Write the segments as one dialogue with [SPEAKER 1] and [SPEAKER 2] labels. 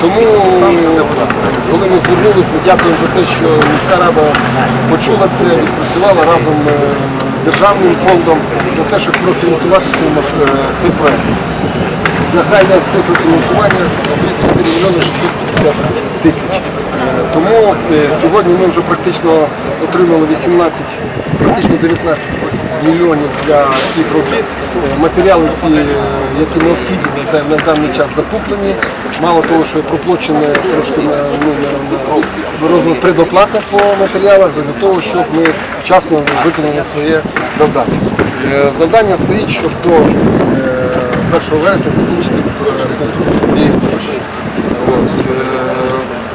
[SPEAKER 1] Тому, коли ми звернулися, ми дякуємо за те, що міська рада почула це, відпрацювала разом е, з державним фондом за те, щоб профінансувати цей, е, проект. Загальна цифра фінансування 34 мільйони 650 тисяч. Е, Тому сьогодні ми вже практично отримали 18, практично 19 мільйонів для цих робіт. Матеріали всі, які необхідні на на даний час закуплені. Мало того, що проплачені трошки на, ну, на, розмір предоплата по матеріалах для того, щоб ми вчасно виконали своє завдання. Е, Завдання стоїть, щоб до е, 1 вересня закінчити е, реконструкцію цієї площі. Е,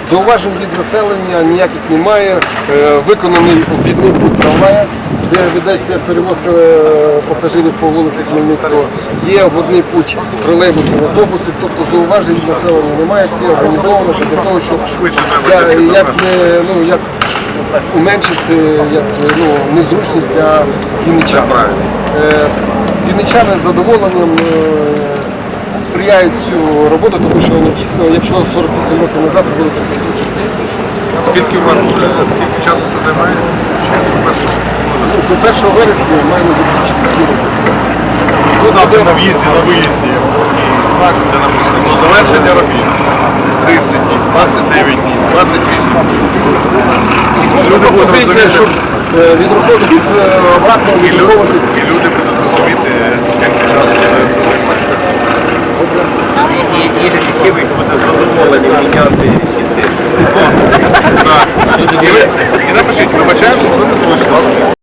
[SPEAKER 1] Зауважень від населення ніяких немає. Е, Виконаний обвідний путь трамвая, де ведеться перевозка е, пасажирів по вулиці Хмельницького. Є обводний путь тролейбусів, автобусів, тобто зауважень від населення немає, всі організовано для того, щоб я- як, не- ну, як уменшити як, ну, незручність для вінничан. Е, Вінничани з задоволенням е, сприяють цю роботу, тому що ну, дійсно, якщо 48 років назад були реконструкції,
[SPEAKER 2] Скільки у вас, е, скільки часу це займає? Ще до першого?
[SPEAKER 1] ну, до 1 вересня маємо закінчити ці роботи.
[SPEAKER 2] Ставте на в'їзді, на виїзді. І знак, де написано «До завершення робіт. 30 днів, 29 днів, 28 днів. Люди будуть розуміти.
[SPEAKER 1] щоб е, від роботи від е, обратно
[SPEAKER 2] І люди,
[SPEAKER 1] відраховувати
[SPEAKER 2] і люди будуть розуміти, скільки часу це, це займає.
[SPEAKER 3] І Ігор Єхімович буде задоволений міняти ці цифри.
[SPEAKER 2] Так. І, ви- і напишіть, вибачаємося за незручно.